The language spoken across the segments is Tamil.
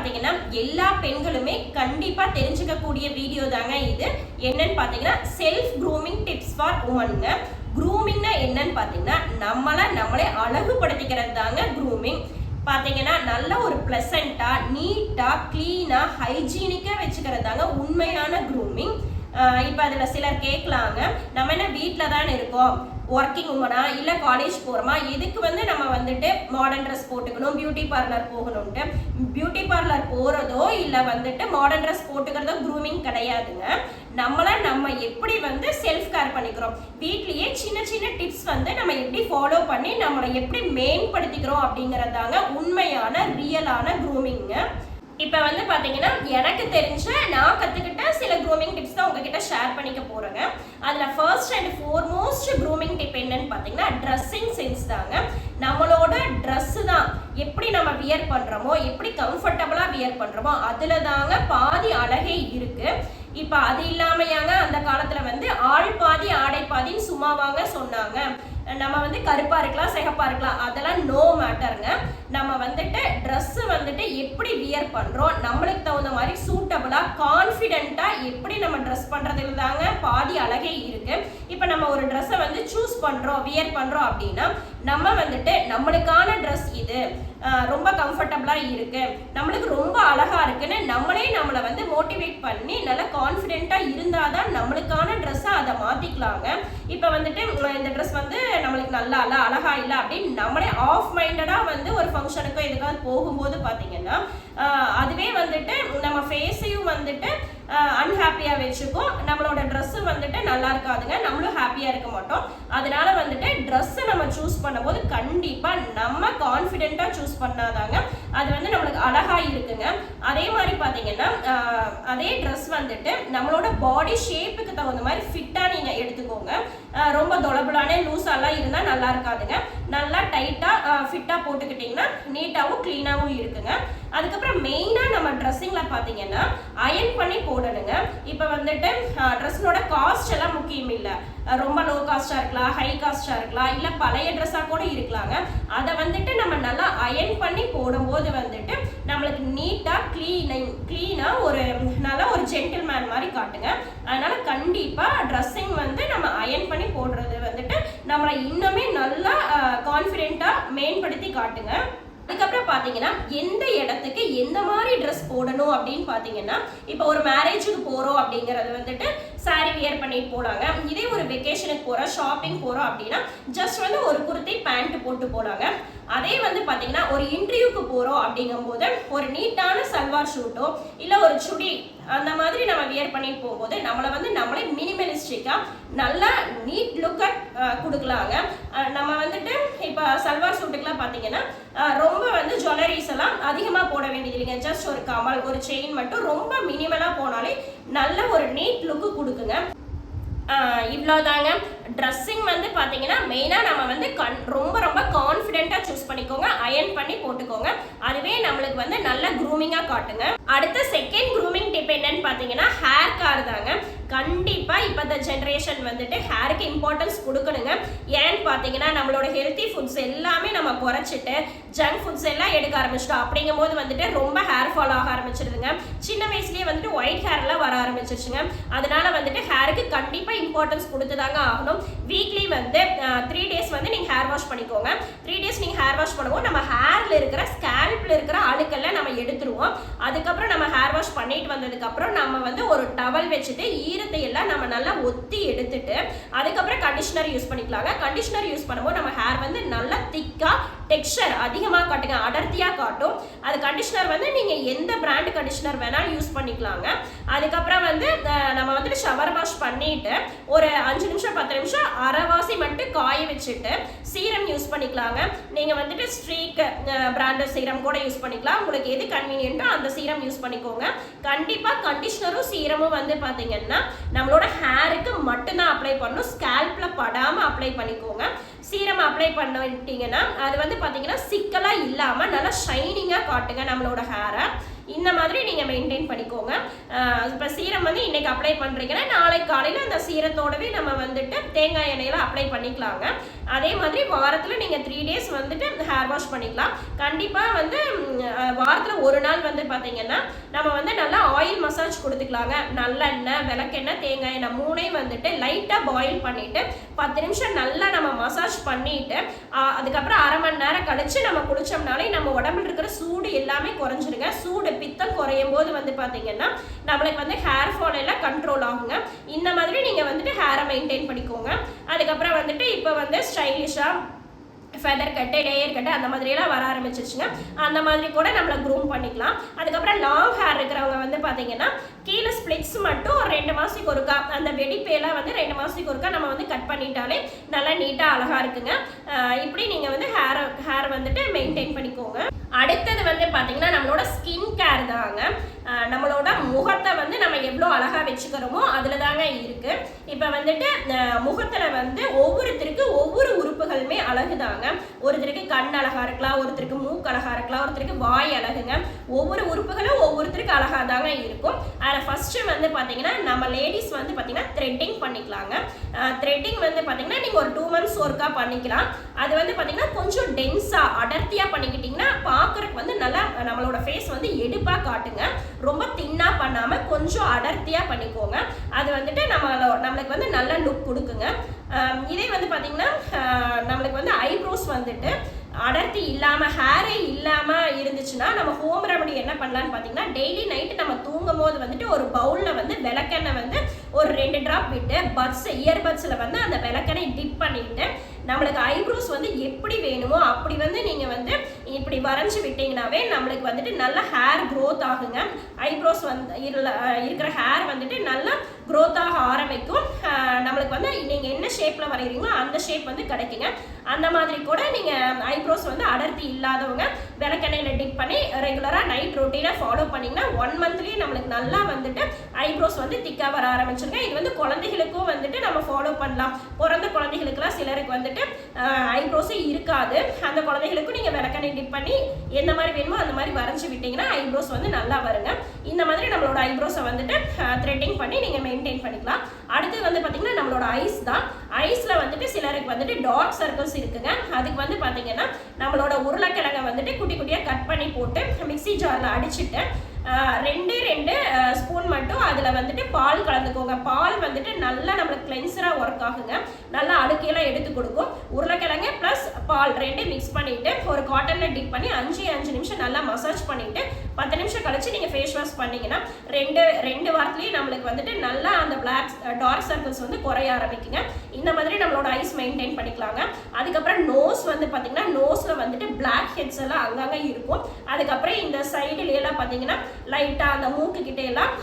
பார்த்தீங்கன்னா எல்லா பெண்களுமே கண்டிப்பா தெரிஞ்சுக்கக்கூடிய வீடியோ தாங்க இது. என்னன்னு பார்த்தீங்கன்னா செல்ஃப் க்ரூமிங் டிப்ஸ் ஃபார் உமனுங்க க்ரூமிங்னா என்னன்னு பார்த்தீங்கன்னா நம்மளை நம்மளே அழகுபடுத்திக்கிறது தாங்க க்ரூமிங் பார்த்தீங்கன்னா நல்ல ஒரு ப்ளசண்ட்டாக நீட்டாக க்ளீனாக ஹைஜீனிக்காக வச்சுக்கிறது தாங்க உண்மையான க்ரூமிங் இப்போ அதில் சிலர் கேட்கலாங்க. நம்ம என்ன வீட்டில் தானே இருக்கோம். ஒர்க்கிங் உமனா இல்லை காலேஜ் போகிறோமா எதுக்கு வந்து நம்ம வந்துட்டு மாடர்ன் ட்ரெஸ் போட்டுக்கணும் பியூட்டி பார்லர் போகணும்ட்டு. பியூட்டி பார்லர் போகிறதோ இல்லை வந்துட்டு மாடர்ன் ட்ரெஸ் போட்டுக்கிறதோ க்ரூமிங் கிடையாதுங்க. நம்மளை நம்ம எப்படி வந்து செல்ஃப் கேர் பண்ணிக்கிறோம்? வீட்லேயே சின்ன சின்ன டிப்ஸ் வந்து நம்ம எப்படி ஃபாலோ பண்ணி நம்மளை எப்படி மேம்படுத்திக்கிறோம் அப்படிங்கிறதாங்க உண்மையான ரியலான க்ரூமிங்க இப்போ வந்து பார்த்தீங்கன்னா எனக்கு தெரிஞ்ச நான் கற்றுக்கிட்ட சில க்ரூமிங் டிப்ஸ் தான் உங்ககிட்ட ஷேர் பண்ணிக்க போகிறேங்க அதில் first and foremost grooming tip என்னன்னு பார்த்தீங்கன்னா ட்ரெஸ்ஸிங் சென்ஸ் தாங்க. நம்மளோட ட்ரெஸ்ஸு தான் எப்படி நம்ம வியர் பண்ணுறோமோ எப்படி கம்ஃபர்டபுளாக வியர் பண்ணுறோமோ அதில் தாங்க பாதி அழகே இருக்குது இப்போ அது இல்லாமையாங்க அந்த காலத்தில் வந்து ஆள் பாதி ஆடை பாதின்னு சும்மாவாங்க சொன்னாங்க. நம்ம வந்து கருப்பாக இருக்கலாம் சிகப்பாக இருக்கலாம் அதெல்லாம் நோ மேட்டருங்க நம்ம வந்துட்டு Dress வந்துட்டு எப்படி வியர் பண்றோம் நம்மளுக்கு தகுந்த மாதிரி சூட்டபிளா கான்ஃபிடென்ட்டா எப்படி நம்ம ட்ரெஸ் பண்றதுல தாங்க பாதி அழகே இருக்கு. இப்போ நம்ம ஒரு ட்ரெஸ்ஸை வந்து சூஸ் பண்றோம் வியர் பண்றோம் அப்படின்னா நம்ம வந்துட்டு நம்மளுக்கான ட்ரெஸ் இது ரொம்ப கம்ஃபர்டபுளா இருக்கு. நம்மளுக்கு ரொம்ப அழகா இருக்குன்னு நம்மளே நம்மளை வந்து மோட்டிவேட் பண்ணி நல்லா கான்ஃபிடென்ட்டா இருந்தாதான் நம்மளுக்கான ட்ரெஸ்ஸை அதை மாத்திக்கலாங்க. இப்போ வந்துட்டு இந்த ட்ரெஸ் வந்து நம்மளுக்கு நல்லா இல்லை அழகா இல்லை அப்படின்னு நம்மளே ஆஃப் மைண்டடாக வந்து ஒரு ஃபங்க்ஷனுக்கோ எதுக்காவது போகும்போது பார்த்தீங்கன்னா அதுவே வந்துட்டு நம்ம ஃபேஸையும் வந்துட்டு அன்ஹாப்பியாக வச்சுக்கும். நம்மளோட ட்ரெஸ்ஸு வந்துட்டு நல்லா இருக்காதுங்க. நம்மளும் ஹாப்பியாக இருக்க மாட்டோம். அதனால வந்துட்டு ட்ரெஸ்ஸை நம்ம சூஸ் பண்ணும்போது கண்டிப்பாக நம்ம கான்ஃபிடென்ட்டாக சூஸ் பண்ணாதாங்க அது வந்து நம்மளுக்கு அழகாக இருக்குங்க. அதே மாதிரி பார்த்தீங்கன்னா அதே ட்ரெஸ் வந்துட்டு நம்மளோட பாடி ஷேப்புக்கு தகுந்த மாதிரி ஃபிட்டாக நீங்கள் எடுத்துக்கோங்க. ரொம்ப தொலபுலானே லூஸாலாம் இருந்தால் நல்லா இருக்காதுங்க. நல்லா டைட்டாக ஃபிட்டாக போட்டுக்கிட்டிங்கன்னா நீட்டாகவும் க்ளீனாகவும் இருக்குங்க. அதுக்கப்புறம் மெயினாக நம்ம ட்ரெஸ்ஸிங்கில் பார்த்தீங்கன்னா அயன் பண்ணி போடணுங்க. இப்போ வந்துட்டு ட்ரெஸ்ஸினோட காஸ்ட் எல்லாம் முக்கியம் இல்லை. ரொம்ப லோ காஸ்ட்டாக இருக்கலாம் ஹை காஸ்ட்டாக இருக்கலாம் இல்லை பழைய ட்ரெஸ்ஸாக கூட இருக்கலாங்க. அதை வந்துட்டு நம்ம நல்லா அயன் பண்ணி போடும்போது வந்துட்டு நம்மளுக்கு நீட்டாக க்ளீனிங் க்ளீனாக ஒரு நல்ல ஒரு ஜென்டில்மேன் மாதிரி காட்டுங்க. அதனால் கண்டிப்பாக ட்ரெஸ்ஸிங் வந்து நம்ம அயன் பண்ணி போடுறது வந்துட்டு நம்மளை இன்னுமே நல்லா கான்ஃபிடென்ட்டாக மேம்படுத்தி காட்டுங்க. அதுக்கப்புறம் பார்த்தீங்கன்னா எந்த இடத்துக்கு எந்த மாதிரி ட்ரெஸ் போடணும் அப்படின்னு பார்த்தீங்கன்னா இப்போ ஒரு மேரேஜுக்கு போகிறோம் அப்படிங்கிறது வந்துட்டு சாரி வியர் பண்ணிட்டு போகலாங்க இதே ஒரு வெக்கேஷனுக்கு போகிறோம் ஷாப்பிங் போகிறோம் அப்படின்னா ஜஸ்ட் வந்து ஒரு குர்த்தி பேண்ட் போட்டு போகலாங்க அதே வந்து பார்த்தீங்கன்னா ஒரு இன்டர்வியூக்கு போகிறோம் அப்படிங்கும்போது ஒரு நீட்டான சல்வார் ஷூட்டோ இல்லை ஒரு சுடி அந்த மாதிரி நம்ம வியர் பண்ணிட்டு போகும்போது நம்மளை வந்து நம்மளே மினிமலிஸ்டிக்காக நல்லா நீட் லுக்கை கொடுக்கலாங்க. நம்ம வந்துட்டு இப்போ சல்வார் சூட்டுக்கெலாம் பார்த்தீங்கன்னா ரொம்ப வந்து ஜுவல்லரிஸ் எல்லாம் அதிகமாக போட வேண்டியது இல்லைங்க. ஜஸ்ட் ஒரு கமல் ஒரு செயின் மட்டும் ரொம்ப மினிமலாக போனாலே நல்ல ஒரு நீட் லுக்கு கொடுக்குங்க. இவ்வளோதாங்க ட்ரெஸ்ஸிங் வந்து பார்த்தீங்கன்னா மெயினாக நம்ம வந்து கண் ரொம்ப ரொம்ப கான்ஃபிடென்ட்டாக சூஸ் பண்ணிக்கோங்க அயன் பண்ணி போட்டுக்கோங்க. அதுவே நம்மளுக்கு வந்து நல்ல க்ரூமிங்காக காட்டுங்க. அடுத்த செகண்ட் க்ரூமிங் டிப் என்னன்னு பார்த்தீங்கன்னா ஹேர் கார் தாங்க. கண்டிப்பாக இப்போ இந்த ஜென்ரேஷன் வந்துட்டு ஹேருக்கு இம்பார்ட்டன்ஸ் கொடுக்கணுங்க. ஏன்னு பார்த்தீங்கன்னா நம்மளோட ஹெல்த்தி ஃபுட்ஸ் எல்லாமே நம்ம குறைச்சிட்டு ஜங்க் ஃபுட்ஸ் எல்லாம் எடுக்க ஆரம்பிச்சிட்டோம். அப்படிங்கும்போது வந்துட்டு ரொம்ப ஹேர் ஃபால் ஆக ஆரம்பிச்சிருதுங்க. சின்ன வயசுலேயே வந்துட்டு ஒயிட் ஹேர்லாம் வர ஆரம்பிச்சிருச்சுங்க. அதனால வந்துட்டு ஹேருக்கு கண்டிப்பாக இம்பார்ட்டன்ஸ் கொடுத்து தாங்க ஆகணும். வீக்லி வந்து த்ரீ டேஸ் வந்து நீங்கள் ஹேர் வாஷ் பண்ணிக்கோங்க. த்ரீ டேஸ் நீங்கள் ஹேர் வாஷ் பண்ணுவோம். நம்ம ஹேரில் இருக்கிற ஸ்கேல்பில் இருக்கிற அழுக்கெல்லாம் நம்ம எடுத்துருவோம். அதுக்கப்புறம் நம்ம ஹேர் வாஷ் பண்ணிட்டு வந்ததுக்கப்புறம் நம்ம வந்து ஒரு டவல் வச்சுட்டு ஈரத்தை எல்லாம் நம்ம நல்லா ஒத்தி எடுத்துட்டு அதுக்கப்புறம் கண்டிஷனர் யூஸ் பண்ணிக்கலாங்க. கண்டிஷனர் யூஸ் பண்ணும்போது நம்ம ஹேர் வந்து நல்லா திக்காக டெக்ஸ்டர் அதிகமாக காட்டுங்க அடர்த்தியாக காட்டும். அது கண்டிஷனர் வந்து நீங்கள் எந்த பிராண்ட் கண்டிஷனர் வேணாலும் யூஸ் பண்ணிக்கலாங்க. அதுக்கப்புறம் வந்து நம்ம வந்துட்டு ஷவர் வாஷ் பண்ணிட்டு ஒரு அஞ்சு நிமிஷம் பத்து நிமிஷம் அரைவாசி மட்டும் காய வச்சுட்டு சீரம் யூஸ் பண்ணிக்கலாங்க. நீங்கள் வந்துட்டு ஸ்ட்ரீக்கு பிராண்டட் சீரம் கூட யூஸ் பண்ணிக்கலாம். உங்களுக்கு எது கன்வீனியன்ட்டோ அந்த சீரம் யூஸ் பண்ணிக்கோங்க. கண்டிப்பாக கண்டிஷ்னரும் சீரமும் வந்து பார்த்தீங்கன்னா நம்மளோட ஹேருக்கு மட்டும்தான் அப்ளை பண்ணணும். ஸ்கேல்பில் படாமல் அப்ளை பண்ணிக்கோங்க. சீரம் அப்ளை பண்ணிட்டீங்கன்னா அது வந்து பார்த்தீங்கன்னா சிக்கலாக இல்லாமல் நல்லா ஷைனிங்காக காட்டுங்க நம்மளோட ஹேரை இந்த மாதிரி நீங்கள் மெயின்டைன் பண்ணிக்கோங்க. இப்போ சீரம் வந்து இன்னைக்கு அப்ளை பண்ணுறீங்கன்னா நாளைக்கு காலையில் அந்த சீரத்தோடவே நம்ம வந்துட்டு தேங்காய் எண்ணெயில் அப்ளை பண்ணிக்கலாங்க. அதே மாதிரி வாரத்தில் நீங்கள் த்ரீ டேஸ் வந்துட்டு ஹேர் வாஷ் பண்ணிக்கலாம். கண்டிப்பாக வந்து வாரத்தில் ஒரு நாள் வந்து பார்த்தீங்கன்னா நம்ம வந்து நல்லா ஆயில் மசாஜ் கொடுத்துக்கலாங்க. நல்லெண்ணெய் விளக்கெண்ணெய் தேங்காய் எண்ணெய் மூணையும் வந்துட்டு லைட்டாக பாயில் பண்ணிவிட்டு பத்து நிமிஷம் நல்லா நம்ம மசாஜ் பண்ணிட்டு அதுக்கப்புறம் அரை மணி நேரம் கழித்து நம்ம குளித்தோம்னாலே நம்ம உடம்புல இருக்கிற சூடு எல்லாமே குறைஞ்சிருங்க. சூடு பித்தம் குறையும் போது வந்து பார்த்தீங்கன்னா நம்மளுக்கு வந்து ஹேர் ஃபால் எல்லாம் கண்ட்ரோல் ஆகுங்க. இந்த மாதிரி நீங்கள் வந்துட்டு ஹேரை மெயின்டைன் பண்ணிக்கோங்க. அதுக்கப்புறம் வந்துட்டு இப்போ வந்து ஸ்டைலிஷாக ஃபெதர் கட்டு லேயர் கட்டு அந்த மாதிரியெல்லாம் வர ஆரம்பிச்சிச்சுங்க அந்த மாதிரி கூட நம்மளை க்ரூம் பண்ணிக்கலாம். அதுக்கப்புறம் லாங் ஹேர் இருக்கிறவங்க வந்து பார்த்தீங்கன்னா கீழே ஸ்ப்ளிட்ஸ் மட்டும் ஒரு ரெண்டு மாதத்துக்கு ஒருக்கா அந்த வெடிப்பேலாம் வந்து ரெண்டு மாதத்துக்கு ஒருக்கா நம்ம வந்து கட் பண்ணிட்டாலே நல்லா நீட்டாக அழகாக இருக்குங்க. இப்படி நீங்கள் வந்து ஹேர் ஹேர் வந்துட்டு மெயின்டைன் பண்ணிக்கோங்க. அடுத்தது வந்து பார்த்தீங்கன்னா நம்மளோட ஸ்கின் கேர் தாங்க. நம்மளோட முகத்தை வந்து நம்ம எவ்வளோ அழகாக வச்சுக்கிறோமோ அதில் தாங்க இருக்குது இப்போ வந்துட்டு முகத்தில் வந்து ஒவ்வொருத்தருக்கு ஒவ்வொரு உறுப்புகளுமே அழகு தாங்க ஒருத்தருக்கு கண் அழகாக இருக்கலாம் ஒருத்தருக்கு மூக்கு அழகாக இருக்கலாம் ஒருத்தருக்கு வாய் அழகுங்க. ஒவ்வொரு உறுப்புகளும் ஒவ்வொருத்தருக்கு அழகாக தாங்க இருக்கும். அதில் ஃபஸ்ட்டு வந்து பார்த்தீங்கன்னா நம்ம லேடிஸ் வந்து பார்த்தீங்கன்னா த்ரெட்டிங் பண்ணிக்கலாங்க. த்ரெட்டிங் வந்து பார்த்தீங்கன்னா நீங்கள் ஒரு டூ மந்த்ஸ் ஒர்க்காக பண்ணிக்கலாம். அது வந்து பார்த்தீங்கன்னா கொஞ்சம் டென்ஸாக அடர்த்தியாக பண்ணிக்கிட்டிங்கன்னா பார்க்குறக்கு வந்து நல்லா நம்மளோட ஃபேஸ் வந்து எடுப்பாக காட்டுங்க. ரொம்ப தின்னாக பண்ணாமல் கொஞ்சம் அடர்த்தியாக பண்ணிக்கோங்க. அது வந்துட்டு நம்ம நம்மளுக்கு வந்து நல்ல லுக் கொடுக்குங்க. இதே வந்து பார்த்திங்கன்னா நம்மளுக்கு வந்து ஐப்ரோஸ் வந்துட்டு அடர்த்தி இல்லாமல் ஹேரே இல்லாமல் இருந்துச்சுன்னா நம்ம ஹோம் ரெமடி என்ன பண்ணலான்னு பார்த்தீங்கன்னா டெய்லி நைட்டு நம்ம தூங்கும் போது வந்துட்டு ஒரு பவுலில் வந்து விளக்கெண்ணெய் வந்து ஒரு ரெண்டு ட்ராப் விட்டு பட்ஸ் இயர்பட்ஸில் வந்து அந்த விளக்கெண்ணெய் டிப் பண்ணிட்டு நம்மளுக்கு ஐப்ரோஸ் வந்து எப்படி வேணுமோ அப்படி வந்து நீங்கள் வந்து இப்படி வரைஞ்சி விட்டிங்கனாவே நம்மளுக்கு வந்துட்டு நல்ல ஹேர் க்ரோத் ஆகுங்க. ஐப்ரோஸ் வந்து இருக்கிற ஹேர் வந்துட்டு நல்லா க்ரோத் ஆக ஆரம்பிக்கும். நம்மளுக்கு வந்து நீங்கள் என்ன ஷேப்பில் வரைகிறீங்களோ அந்த ஷேப் வந்து கிடைக்குங்க. அந்த மாதிரி கூட நீங்கள் ஐப்ரோஸ் வந்து அடர்த்தி இல்லாதவங்க விளக்கெண்ணெயில் டிப் பண்ணி ரெகுலராக நைட் ரொட்டீனாக ஃபாலோ பண்ணிங்கன்னா ஒன் மந்த்லேயே நம்மளுக்கு நல்லா வந்துட்டு ஐப்ரோஸ் வந்து திக்காக வர ஆரம்பிச்சிருங்க. இது வந்து குழந்தைகளுக்கும் வந்துட்டு நம்ம ஃபாலோ பண்ணலாம். பிறந்த குழந்தைகளுக்குலாம் சிலருக்கு வந்துட்டு ஐப்ரோஸே இருக்காது. அந்த குழந்தைகளுக்கும் நீங்கள் விளக்கெண்ணெய் டிப் பண்ணி எந்த மாதிரி வேணுமோ அந்த மாதிரி வரைஞ்சி விட்டீங்கன்னா ஐப்ரோஸ் வந்து நல்லா வருங்க. இந்த மாதிரி நம்மளோட ஐப்ரோஸை வந்துட்டு த்ரெட்டிங் பண்ணி நீங்கள் மெயின்டைன் பண்ணிக்கலாம். அடுத்து வந்து பார்த்திங்கன்னா நம்மளோட ஐஸ் தான். ஐஸில் வந்துட்டு சிலருக்கு வந்துட்டு டார்க் சர்க்கிள்ஸ் இருக்குங்க. அதுக்கு வந்து பார்த்தீங்கன்னா நம்மளோட உருளைக்கிழங்கை வந்துட்டு குட்டி குட்டியாக கட் பண்ணி போட்டு மிக்ஸி ஜாரில் அடிச்சிட்டு ரெண்டு ரெண்டு ஸ்பூன் மட்டும் அதில் வந்துட்டு பால் கலந்துக்கோங்க. பால் வந்துட்டு நல்லா நம்மளுக்கு கிளென்சராக ஒர்க் ஆகுங்க. நல்லா அழுக்கையெல்லாம் எடுத்து கொடுக்கும். உருளைக்கிழங்கு ப்ளஸ் பால் ரெண்டு மிக்ஸ் பண்ணிவிட்டு ஒரு காட்டனில் டிப் பண்ணி அஞ்சு அஞ்சு நிமிஷம் நல்லா மசாஜ் பண்ணிவிட்டு பத்து நிமிஷம் கழிச்சு நீங்கள் ஃபேஸ் வாஷ் பண்ணீங்கன்னா ரெண்டு ரெண்டு வாரத்துலேயே நம்மளுக்கு வந்துட்டு நல்லா அந்த பிளாக் டார்க் சர்க்கிள்ஸ் வந்து குறைய ஆரம்பிக்குங்க. இந்த மாதிரி நம்மளோட ஐஸ் மெயின்டைன் பண்ணிக்கலாங்க. அதுக்கப்புறம் நோஸ் வந்து பார்த்தீங்கன்னா நோஸில் வந்துட்டு பிளாக் ஹெட்ஸ் எல்லாம் அங்கங்கே இருக்கும். அதுக்கப்புறம் இந்த சைடுலையெல்லாம் பார்த்தீங்கன்னா லைட்டாக அந்த மூக்கு கிட்டேயெல்லாம்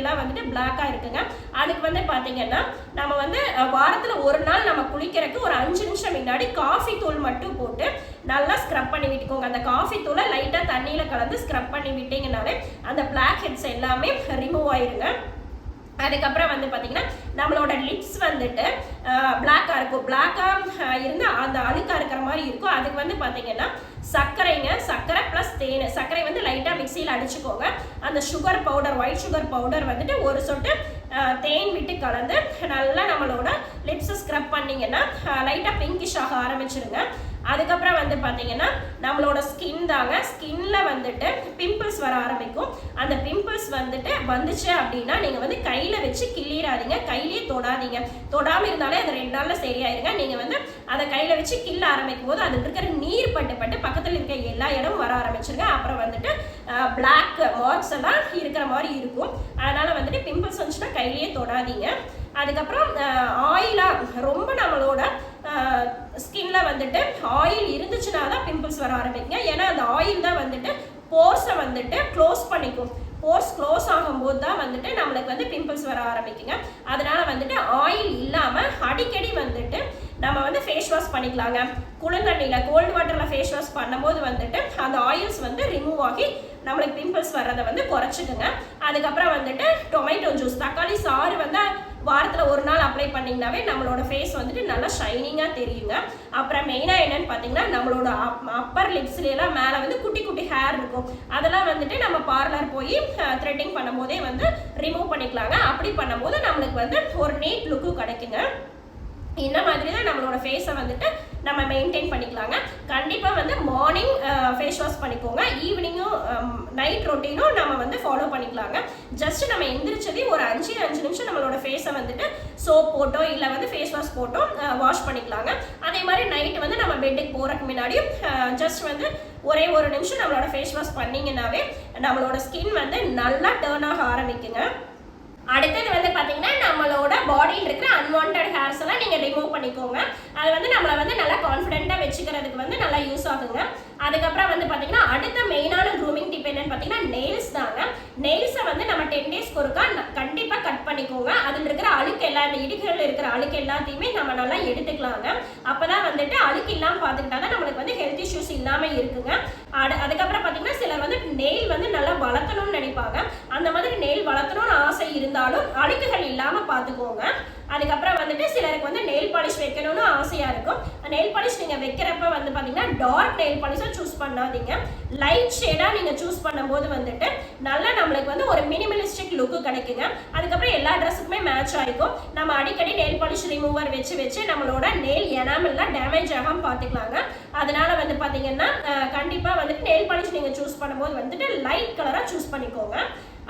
எல்லாம் வந்துட்டு பிளாக்காக இருக்குங்க. அதுக்கு வந்து பார்த்தீங்கன்னா நம்ம வந்து வாரத்தில் ஒரு நாள் நம்ம குளிக்கிறதுக்கு ஒரு அஞ்சு நிமிஷம் முன்னாடி காஃபி தூள் மட்டும் போட்டு நல்லா ஸ்க்ரப் பண்ணி விட்டுக்கோங்க. அந்த காஃபி தூளை லைட்டாக தண்ணியில் கலந்து ஸ்க்ரப் பண்ணி விட்டீங்கனாலே அந்த பிளாக் ஹெட்ஸ் எல்லாமே ரிமூவ் ஆயிருங்க. அதுக்கப்புறம் வந்து பார்த்தீங்கன்னா நம்மளோட லிப்ஸ் வந்துட்டு பிளாக்காக இருக்கும். பிளாக்காக இருந்து அந்த அழுக்காக இருக்கிற மாதிரி இருக்கும். அதுக்கு வந்து பார்த்தீங்கன்னா சர்க்கரைங்க சர்க்கரை ப்ளஸ் தேன். சர்க்கரை வந்து லைட்டாக மிக்சியில் அடிச்சுக்கோங்க. அந்த sugar powder white sugar powder வந்துட்டு ஒரு சொட்டு தேன் விட்டு கலந்து நல்லா நம்மளோட லிப்ஸை ஸ்க்ரப் பண்ணிங்கன்னா லைட்டாக பிங்கிஷ் ஆக ஆரம்பிச்சிருங்க. அதுக்கப்புறம் வந்து பார்த்தீங்கன்னா நம்மளோட ஸ்கின் தாங்க. ஸ்கின்ல வந்துட்டு பிம்பிள்ஸ் வர ஆரம்பிக்கும். அந்த பிம்பிள்ஸ் வந்துட்டு வந்துச்சு அப்படின்னா நீங்கள் வந்து கையில் வச்சு கிள்ளிடாதீங்க. கையிலேயே தொடாதீங்க. தொடாமல் இருந்தாலே அது ரெண்டு நாளில் சரியாயிருங்க. நீங்கள் வந்து அதை கையில் வச்சு கிள்ள ஆரம்பிக்கும் போது அதில் இருக்கிற நீர் பட்டு பட்டு பக்கத்தில் இருக்க எல்லா இடமும் வர ஆரம்பிச்சிருங்க. அப்புறம் வந்துட்டு பிளாக் மார்க்ஸ் எல்லாம் இருக்கிற மாதிரி இருக்கும். அதனால வந்துட்டு பிம்பிள்ஸ் வந்துச்சுன்னா கையிலேயே தொடாதீங்க. அதுக்கப்புறம் ஆயிலாக ரொம்ப நம்மளோட ஸ்கின்ல வந்துட்டு ஆயில் இருந்துச்சுன்னா தான் பிம்பிள்ஸ் வர ஆரம்பிக்குங்க. ஏன்னா அந்த ஆயில் தான் வந்துட்டு போர்ஸை வந்துட்டு க்ளோஸ் பண்ணிக்கும். போர்ஸ் க்ளோஸ் ஆகும்போது தான் வந்துட்டு நம்மளுக்கு வந்து பிம்பிள்ஸ் வர ஆரம்பிக்குங்க. அதனால வந்துட்டு ஆயில் இல்லாமல் அடிக்கடி வந்துட்டு நம்ம வந்து ஃபேஸ் வாஷ் பண்ணிக்கலாங்க. குளிர்தண்ணியில் கோல்டு வாட்டரில் ஃபேஸ் வாஷ் பண்ணும்போது வந்துட்டு அந்த ஆயில்ஸ் வந்து ரிமூவ் ஆகி நம்மளுக்கு பிம்பிள்ஸ் வர்றதை வந்து குறைச்சிக்குங்க. அதுக்கப்புறம் வந்துட்டு டொமேட்டோ ஜூஸ் தக்காளி சாறு வந்து வாரத்தில் ஒரு நாள் அப்ளை பண்ணிங்கனாவே நம்மளோட ஃபேஸ் வந்துட்டு நல்லா ஷைனிங்காக தெரியுங்க. அப்புறம் மெயினாக என்னன்னு பார்த்தீங்கன்னா நம்மளோட அப் அப்பர் லிப்ஸ்லாம் மேலே வந்து குட்டி குட்டி ஹேர் இருக்கும். அதெல்லாம் வந்துட்டு நம்ம பார்லர் போய் த்ரெட்டிங் பண்ணும்போதே வந்து ரிமூவ் பண்ணிக்கலாங்க. அப்படி பண்ணும்போது நம்மளுக்கு வந்து ஒரு நீட் லுக்கு கிடைக்குங்க. இந்த மாதிரி தான் நம்மளோட ஃபேஸை வந்துட்டு நம்ம மெயின்டைன் பண்ணிக்கலாங்க. கண்டிப்பாக வந்து மார்னிங் ஃபேஸ் வாஷ் பண்ணிக்கோங்க. ஈவினிங்கும் நைட் ரொட்டீனும் நம்ம வந்து ஃபாலோ பண்ணிக்கலாங்க. ஜஸ்ட் நம்ம எந்திரிச்சதே ஒரு அஞ்சு அஞ்சு நிமிஷம் நம்மளோட ஃபேஸை வந்துட்டு சோப் போட்டோ இல்லை வந்து ஃபேஸ் வாஷ் போட்டோ வாஷ் பண்ணிக்கலாங்க. அதே மாதிரி நைட் வந்து நம்ம பெட்டுக்கு போகிறதுக்கு முன்னாடியும் ஜஸ்ட் வந்து ஒரே ஒரு நிமிஷம் நம்மளோட ஃபேஸ் வாஷ் பண்ணிங்கன்னாவே நம்மளோட ஸ்கின் வந்து நல்லா டேர்ன் ஆக ஆரம்பிக்குங்க. அடுத்தது வந்து பார்த்தீங்கன்னா நம்மளோட பாடியில் இருக்கிற அன்வான்ட் ஹேர்ஸ் எல்லாம் நீங்கள் ரிமூவ் பண்ணிக்கோங்க. அது வந்து நம்மளை வந்து நல்லா கான்ஃபிடென்ட்டாக வச்சுக்கிறதுக்கு வந்து நல்லா யூஸ் ஆகுங்க. அதுக்கப்புறம் வந்து பார்த்தீங்கன்னா அடுத்த மெயினான க்ரூமிங் டிப் என்னன்னு பார்த்தீங்கன்னா நெயில்ஸ் தாங்க நெயில்ஸை வந்து நம்ம டென் டேஸ்க்கு ஒருக்கா கண்டிப்பாக கட் பண்ணிக்கோங்க அதில் இருக்கிற அழுக்கு எல்லா இந்த இடுக்குகள் இருக்கிற அழுக்கு எல்லாத்தையுமே நம்ம நல்லா எடுத்துக்கலாங்க. அப்போ தான் வந்துட்டு அழுக்கு இல்லாமல் பார்த்துக்கிட்டா தான் நம்மளுக்கு வந்து ஹெல்த் இஷ்யூஸ் இல்லாமல் இருக்குங்க. அடு அதுக்கப்புறம் பார்த்தீங்கன்னா சிலர் வந்து நெயில் வந்து நல்லா வளர்த்தணும்னு நினைப்பாங்க. அந்த மாதிரி நெயில் வளர்த்தணும்னு ஆசை இருந்தாலும் அழுக்குகள் இல்லாமல் பார்த்துக்கோங்க. அதுக்கப்புறம் வந்துட்டு சிலருக்கு வந்து நெயில் பாலிஷ் வைக்கணும்னு ஆசையாக இருக்கும். நெயில் பாலிஷ் நீங்கள் வைக்கிறப்ப வந்து பார்த்தீங்கன்னா டார்க் நெயில் பாலிஷாக சூஸ் பண்ணாதீங்க. லைட் ஷேடாக நீங்கள் சூஸ் பண்ணும்போது வந்துட்டு நல்லா நம்மளுக்கு வந்து ஒரு மினிமலிஸ்டிக் லுக்கு கிடைக்குங்க. அதுக்கப்புறம் எல்லா ட்ரெஸ்ஸுக்குமே மேட்ச் ஆகிக்கும் நம்ம அடிக்கடி நெயில் பாலிஷ் ரிமூவர் வச்சு வச்சு நம்மளோட நெயில் எனாமெல்லாம் டேமேஜ் ஆகாமல் பார்த்துக்கலாங்க அதனால வந்து பார்த்தீங்கன்னா கண்டிப்பாக வந்துட்டு நெயில் பாலிஷ் நீங்கள் சூஸ் பண்ணும்போது வந்துட்டு லைட் கலராக சூஸ் பண்ணிக்கோங்க.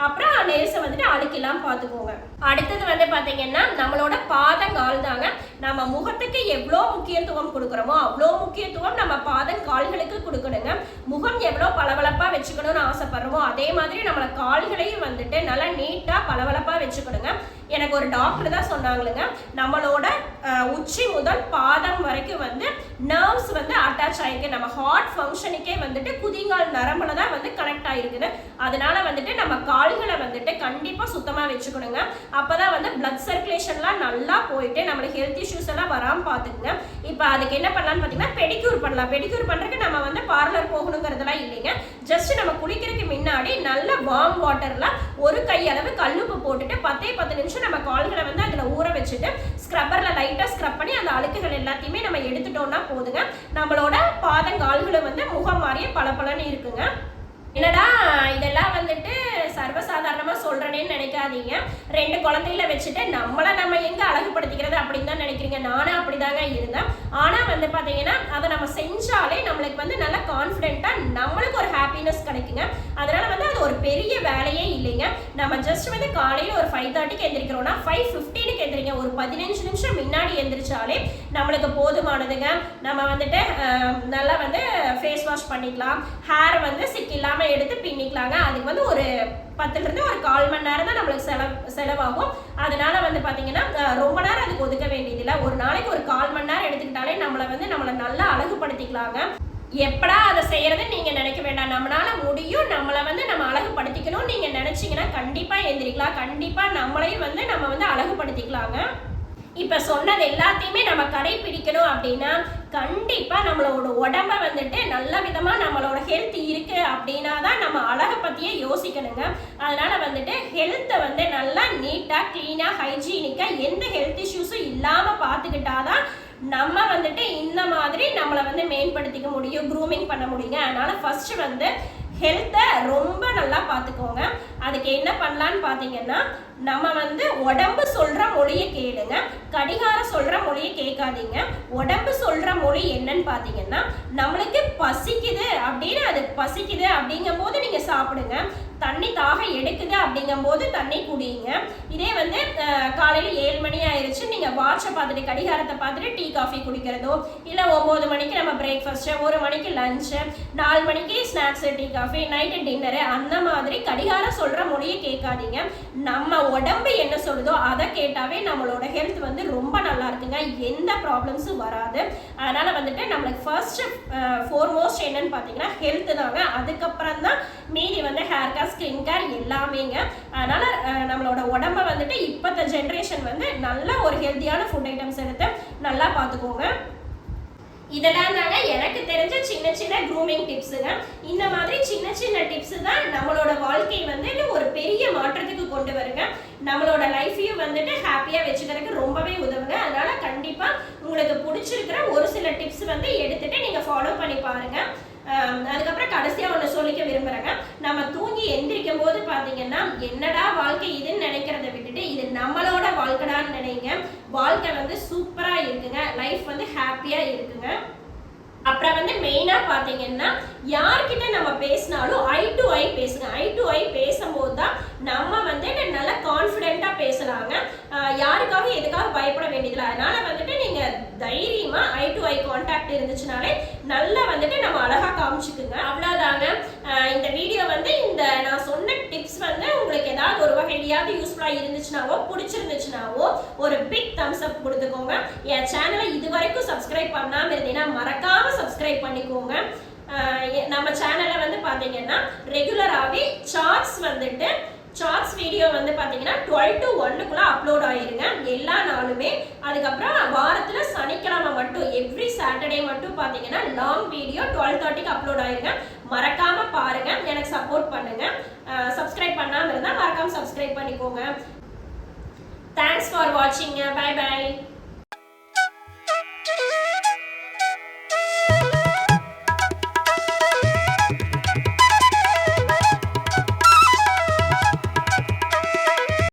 அப்புறம் நெரிசை வந்துட்டு அழுக்கெல்லாம் பார்த்துக்கோங்க. அடுத்தது வந்து பார்த்தீங்கன்னா நம்மளோட பாதங்கால் தாங்க நம்ம முகத்துக்கு எவ்வளோ முக்கியத்துவம் கொடுக்குறோமோ அவ்வளோ முக்கியத்துவம் நம்ம பாதங்கால்களுக்கு கொடுக்கணுங்க. முகம் எவ்வளோ பளபளப்பாக வச்சுக்கணும்னு ஆசைப்படுறோமோ அதே மாதிரி நம்மளை கால்களையும் வந்துட்டு நல்லா நீட்டாக பளபளப்பாக வச்சுக்கணுங்க. எனக்கு ஒரு டாக்டர் தான் சொன்னாங்களுங்க நம்மளோட உச்சி முதல் பாதம் வரைக்கும் வந்து நர்வ்ஸ் வந்து அட்டாச் ஆயிருக்கு. நம்ம ஹார்ட் ஃபங்க்ஷனுக்கே வந்துட்டு குதிங்கால் நரம்புல தான் வந்து கனெக்ட் ஆயிருக்குது. அதனால வந்துட்டு நம்ம கால்களை வந்துட்டு கண்டிப்பாக சுத்தமாக வச்சுக்கணுங்க. அப்போ தான் வந்து பிளட் சர்க்குலேஷன்லாம் நல்லா போயிட்டு நம்மளுக்கு ஹெல்த் இஷ்யூஸ் எல்லாம் வராம பாத்துக்குங்க இப்போ அதுக்கு என்ன பண்ணலாம்னு பார்த்தீங்கன்னா பெடிக்யூர் பண்ணலாம். பெடிக்யூர் பண்றதுக்கு நம்ம வந்து பார்லர் போகணுங்கிறதெல்லாம் இல்லைங்க. ஜஸ்ட் நம்ம குளிக்கிறதுக்கு முன்னாடி நல்ல வார்ம் வாட்டர்ல ஒரு கையளவு கல்லுப்பு போட்டுட்டு பத்தே பத்து நிமிஷம் நம்ம கால்களை வந்து அதுல ஊற வச்சுட்டு ஸ்க்ரப்பர்ல லைட்டா ஸ்க்ரப் பண்ணி அந்த அழுக்குகள் எல்லாத்தையுமே நம்ம எடுத்துட்டோம்னா போதுங்க. நம்மளோட பாதங்கால்களும் வந்து முகம் மாதிரியே பளபளன்னு இருக்குங்க. என்னடா இதெல்லாம் வந்துட்டு சர்வசாதாரணமாக சொல்கிறேன்னு நினைக்காதீங்க. ரெண்டு குழந்தைகளை வச்சுட்டு நம்மளை நம்ம எங்கே அழகுபடுத்திக்கிறது அப்படின்னு தான் நினைக்கிறீங்க. நானும் அப்படிதாங்க இருந்தேன். ஆனால் வந்து பார்த்தீங்கன்னா அதை நம்ம செஞ்சாலே நம்மளுக்கு வந்து நல்லா கான்ஃபிடென்ட்டாக நம்மளுக்கு ஒரு ஹாப்பினஸ் கிடைக்குங்க. அதனால வந்து அது ஒரு பெரிய வேலையே இல்லைங்க. நம்ம ஜஸ்ட் வந்து காலையில ஒரு ஃபைவ் தேர்ட்டிக்கு எந்திரிக்கிறோம்னா ஃபைவ் ஃபிஃப்டீனுக்கு எந்திரிங்க. ஒரு பதினஞ்சு நிமிஷம் முன்னாடி எந்திரிச்சாலே நம்மளுக்கு போதுமானதுங்க. நம்ம வந்துட்டு நல்லா வந்து ஃபேஸ் வாஷ் பண்ணிக்கலாம். ஹேர் வந்து சிக் இல்லாம எடுத்து பின்னிக்கலாங்க. அதுக்கு வந்து ஒரு பத்துல இருந்து ஒரு கால் மணி நேரம் தான் நம்மளுக்கு செலவு செலவாகும். அதனால வந்து பாத்தீங்கன்னா ரொம்ப நேரம் அதுக்கு ஒதுக்க வேண்டியதில்லை. ஒரு நாளைக்கு ஒரு கால் மணி நேரம் எடுத்துக்கிட்டாலே நம்மளை வந்து நம்மளை நல்லா அழகுபடுத்திக்கலாங்க. எப்படா அதை செய்யறது நீங்க நினைக்க வேண்டாம். நம்மளால முடியும். நம்மளை வந்து நம்ம அழகுபடுத்திக்கணும் நீங்க நினைச்சீங்கன்னா கண்டிப்பா எழுந்திரிக்கலாம் கண்டிப்பா நம்மளையும் வந்து நம்ம வந்து அழகுபடுத்திக்கலாங்க. இப்ப சொன்னது எல்லாத்தையுமே நம்ம கடைபிடிக்கணும் அப்படின்னா கண்டிப்பா நம்மளோட உடம்ப வந்துட்டு நல்ல விதமா நம்மளோட ஹெல்த் இருக்கு அப்படின்னா தான் நம்ம அழகை பத்தியே யோசிக்கணுங்க. அதனால வந்துட்டு ஹெல்த்தை வந்து நல்லா நீட்டா கிளீனா ஹைஜீனிக்கா எந்த ஹெல்த் இஷ்யூஸும் இல்லாம பாத்துக்கிட்டாதான் நம்ம வந்துட்டு இந்த மாதிரி நம்மளை வந்து மேம்படுத்திக்க முடியும் க்ரூமிங் பண்ண முடியுங்க. அதனால ஃபர்ஸ்ட் வந்து ஹெல்த்தை ரொம்ப நல்லா பார்த்துக்கோங்க. அதுக்கு என்ன பண்ணலான்னு பார்த்தீங்கன்னா நம்ம வந்து உடம்பு சொல்கிற மொழியை கேளுங்க. கடிகாரம் சொல்கிற மொழியை கேட்காதீங்க. உடம்பு சொல்கிற மொழி என்னன்னு பார்த்தீங்கன்னா நம்மளுக்கு பசிக்குது அப்படின்னு அது பசிக்குது அப்படிங்கும் போது நீங்கள் சாப்பிடுங்க. தண்ணி தாகம் எடுக்குது அப்படிங்கும் போது தண்ணி குடிங்க. இதே வந்து காலையில் ஏழு மணி ஆயிடுச்சு நீங்கள் வாட்சை பார்த்துட்டு கடிகாரத்தை பார்த்துட்டு டீ காஃபி குடிக்கிறதோ இல்லை ஒம்பது மணிக்கு நம்ம பிரேக்ஃபாஸ்ட்டு ஒரு மணிக்கு லஞ்சு நாலு மணிக்கு snacks tea coffee night dinner அந்த மாதிரி கடிகாரம் சொல்கிற மொழியை கேட்காதீங்க. நம்ம உடம்பு என்ன சொல்லுதோ அதை கேட்டாவே நம்மளோட ஹெல்த் வந்து ரொம்ப நல்லா இருக்குங்க. எந்த ப்ராப்ளம்ஸும் வராது. அதனால் வந்துட்டு நம்மளுக்கு ஃபர்ஸ்ட் ஃபோர்மோஸ்ட் என்னன்னு பார்த்தீங்கன்னா ஹெல்த் தாங்க. அதுக்கப்புறம் தான் மீதி வந்து ஹேர் கேர் ஸ்கின் கேர் எல்லாமேங்க. அதனால நம்மளோட உடம்ப வந்துட்டு இப்போத்த ஜென்ரேஷன் வந்து நல்ல ஒரு ஹெல்த்தியான ஃபுட் ஐட்டம்ஸ் எடுத்து நல்லா பார்த்துக்கோங்க. இதெல்லாம் தாங்க எனக்கு தெரிஞ்ச சின்ன சின்ன க்ரூமிங் டிப்ஸுங்க இந்த மாதிரி சின்ன சின்ன டிப்ஸ் தான் நம்மளோட வாழ்க்கை வந்துட்டு ஒரு பெரிய மாற்றத்துக்கு கொண்டு வருங்க. நம்மளோட லைஃப்பையும் வந்துட்டு ஹாப்பியாக வச்சுக்கிறதுக்கு ரொம்பவே உதவுங்க. அதனால் கண்டிப்பாக உங்களுக்கு பிடிச்சிருக்கிற ஒரு சில டிப்ஸ் வந்து எடுத்துட்டு நீங்கள் ஃபாலோ பண்ணி பாருங்க. அதுக்கப்புறம் கடைசியாக ஒன்று சொல்லிக்க விரும்புகிறேங்க நம்ம தூங்கி எந்திரிக்கும் போது பார்த்தீங்கன்னா என்னடா வாழ்க்கை இதுன்னு நினைக்கிறத விட்டுட்டு இது நம்மளோட வாழ்க்கைடான்னு நினைங்க. வாழ்க்கை வந்து சூப்பராக இருக்குங்க. லைஃப் வந்து ஹாப்பியாக இருக்குங்க. அப்புறம் வந்து மெயினாக பார்த்தீங்கன்னா யார்கிட்ட நம்ம பேசினாலும் ஐ டு ஐ பேசுங்க. ஐ டு ஐ பேசும்போது தான் நம்ம வந்து நல்லா கான்ஃபிடன்ஸ் பேசலாங்க யாருக்காக எதுக்காக பயப்பட வேண்டியதில்லை. அதனால வந்துட்டு நீங்க தைரியமா ஐ டு ஐ கான்டாக்ட் இருந்துச்சுனாலே நல்லா வந்துட்டு நம்ம அழகா காமிச்சுக்குங்க. அவ்வளவுதாங்க. இந்த வீடியோ வந்து இந்த நான் சொன்ன டிப்ஸ் வந்து உங்களுக்கு ஏதாவது ஒரு வகையிலையாவது யூஸ்ஃபுல்லா இருந்துச்சுனாவோ பிடிச்சிருந்துச்சுனாவோ ஒரு பிக் தம்ஸ் அப் கொடுத்துக்கோங்க. என் சேனலை இது வரைக்கும் சப்ஸ்கிரைப் பண்ணாம இருந்தீங்கன்னா மறக்காம சப்ஸ்கிரைப் பண்ணிக்கோங்க. நம்ம சேனல்ல வந்து பாத்தீங்கன்னா ரெகுலராகவே சார்ட்ஸ் வந்துட்டு சார்ட்ஸ் வீடியோ வந்து பாத்தீங்கன்னா டுவெல் டு அப்லோட் ஆயிருங்க. எல்லா நாளுமே. அதுக்கப்புறம் வாரத்தில் சனிக்கிழமை மட்டும் எவ்ரி சாட்டர்டே மட்டும் பார்த்தீங்கன்னா லாங் வீடியோ டுவெல் தேர்ட்டிக்கு அப்லோட் ஆயிருங்க. மறக்காம பாருங்க. எனக்கு சப்போர்ட் பண்ணுங்க. சப்ஸ்கிரைப் பண்ணாமல் இருந்தால் மறக்காம சப்ஸ்கிரைப் பண்ணிக்கோங்க. Thanks for watching bye bye